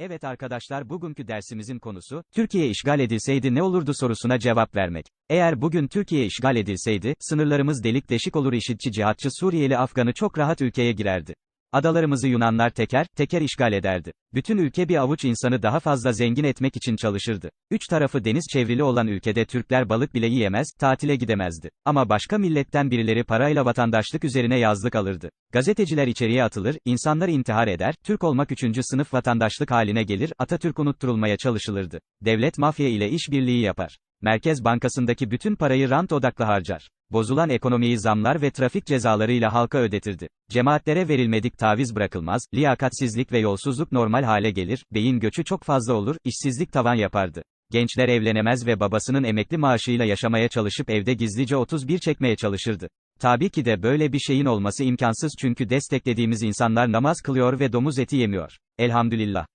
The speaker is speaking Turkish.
Evet arkadaşlar bugünkü dersimizin konusu, Türkiye işgal edilseydi ne olurdu sorusuna cevap vermek. Eğer bugün Türkiye işgal edilseydi, sınırlarımız delik deşik olur işitçi cihatçı Suriyeli Afganı çok rahat ülkeye girerdi. Adalarımızı Yunanlar teker, teker işgal ederdi. Bütün ülke bir avuç insanı daha fazla zengin etmek için çalışırdı. Üç tarafı deniz çevrili olan ülkede Türkler balık bile yiyemez, tatile gidemezdi. Ama başka milletten birileri parayla vatandaşlık üzerine yazlık alırdı. Gazeteciler içeriye atılır, insanlar intihar eder, Türk olmak üçüncü sınıf vatandaşlık haline gelir, Atatürk unutturulmaya çalışılırdı. Devlet mafya ile işbirliği yapar. Merkez Bankası'ndaki bütün parayı rant odaklı harcar. Bozulan ekonomiyi zamlar ve trafik cezalarıyla halka ödetirdi. Cemaatlere verilmedik taviz bırakılmaz, liyakatsizlik ve yolsuzluk normal hale gelir, beyin göçü çok fazla olur, işsizlik tavan yapardı. Gençler evlenemez ve babasının emekli maaşıyla yaşamaya çalışıp evde gizlice 31 çekmeye çalışırdı. Tabii ki de böyle bir şeyin olması imkansız çünkü desteklediğimiz insanlar namaz kılıyor ve domuz eti yemiyor. Elhamdülillah.